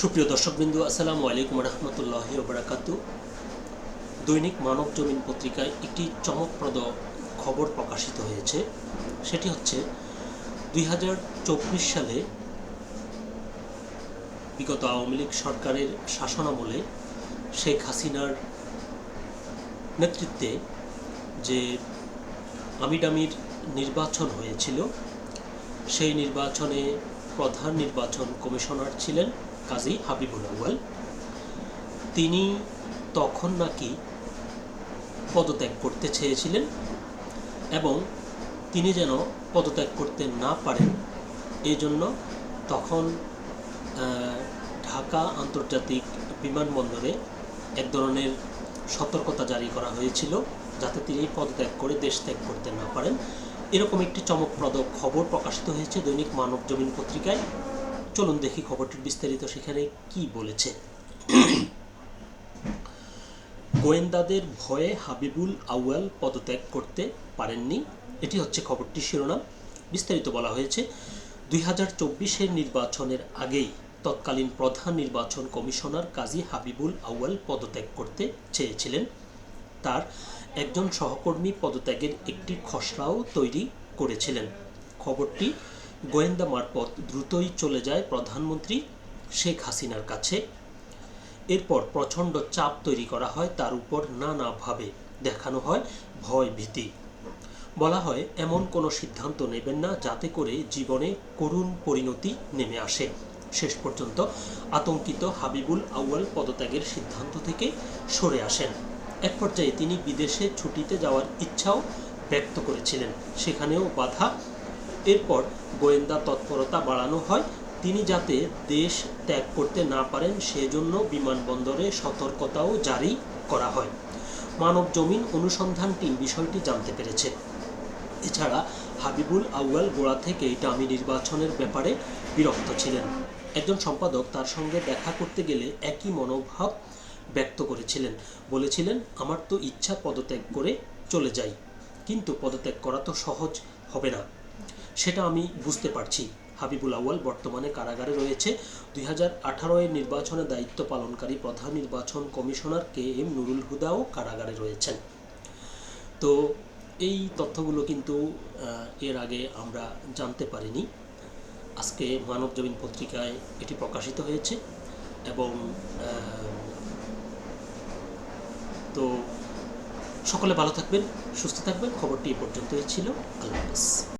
সুপ্রিয় দর্শকবৃন্দু, আসসালামু আলাইকুম রহমতুল্লাহ বারাকাতু। দৈনিক মানব জমিন পত্রিকায় একটি চমকপ্রদ খবর প্রকাশিত হয়েছে। সেটি হচ্ছে, দুই হাজার চব্বিশ সালে বিগত আওয়ামী লীগ সরকারের শাসনামলে শেখ হাসিনার নেতৃত্বে যে আমিডামির নির্বাচন হয়েছিল, সেই নির্বাচনে প্রধান নির্বাচন কমিশনার ছিলেন। কাজী হাবিবুল আউয়াল, তিনি তখন নাকি পদত্যাগ করতে চেয়েছিলেন এবং তিনি যেন পদত্যাগ করতে না পারেন এই জন্য তখন ঢাকা আন্তর্জাতিক বিমানবন্দরে এক ধরনের সতর্কতা জারি করা হয়েছিল যাতে তিনি পদত্যাগ করে দেশ ত্যাগ করতে না পারেন। এরকম একটি চমকপ্রদ খবর প্রকাশিত হয়েছে দৈনিক মানব জমিন পত্রিকায়। চলুন দেখি খবরটির বিস্তারিত সেখানে কি বলেছে। গোয়েন্দাদের ভয়ে হাবিবুল আউয়াল পদত্যাগ করতে পারেননি। এটি হচ্ছে খবরটির শিরোনাম। বিস্তারিত বলা হয়েছে, দুই হাজার চব্বিশের নির্বাচনের আগেই তৎকালীন প্রধান নির্বাচন কমিশনার কাজী হাবিবুল আউয়াল পদত্যাগ করতে চেয়েছিলেন। তার একজন সহকর্মী পদত্যাগের একটি খসড়াও তৈরি করেছিলেন। খবরটি গোয়েন্দা মারফত দ্রুতই চলে যায় প্রধানমন্ত্রী শেখ হাসিনার কাছে। এরপর প্রচণ্ড চাপ তৈরি করা হয়, তার উপর নানাভাবে দেখানো হয় ভয় ভীতি বলা হয়, এমন কোনো সিদ্ধান্ত নেবেন না যাতে করে জীবনে করুণ পরিণতি নেমে আসে। শেষ পর্যন্ত আতঙ্কিত হাবিবুল আউয়াল পদত্যাগের সিদ্ধান্ত থেকে সরে আসেন। এক পর্যায়ে তিনি বিদেশে ছুটিতে যাওয়ার ইচ্ছাও ব্যক্ত করেছিলেন। সেখানেও বাধা এরপর গোয়েন্দা তৎপরতা বাড়ানো হয়। তিনি যাতে দেশ ত্যাগ করতে না পারেন, সেজন্য বিমানবন্দরে সতর্কতাও জারি করা হয়। মানব জমিন অনুসন্ধান টিম বিষয়টি জানতে পেরেছে। এছাড়া হাবিবুল আউয়াল গোড়া থেকেই ডামি নির্বাচনের ব্যাপারে বিরক্ত ছিলেন। একজন সম্পাদক তার সঙ্গে দেখা করতে গেলে একই মনোভাব ব্যক্ত করেছিলেন। বলেছিলেন, আমার তো ইচ্ছা পদত্যাগ করে চলে যাই, কিন্তু পদত্যাগ করা তো সহজ হবে না। সেটা আমি বুঝতে পারছি। হাবিবুল আউয়াল বর্তমানে কারাগারে রয়েছে। দুই হাজার আঠারো এর নির্বাচনে দায়িত্ব পালনকারী প্রধান নির্বাচন কমিশনার কে এম নুরুল হুদাও কারাগারে রয়েছেন। তো এই তথ্যগুলো কিন্তু এর আগে আমরা জানতে পারিনি। আজকে মানব জমিন পত্রিকায় এটি প্রকাশিত হয়েছে এবং তো সকলে ভালো থাকবেন, সুস্থ থাকবেন। খবরটি এ পর্যন্তই ছিল। আল্লাহ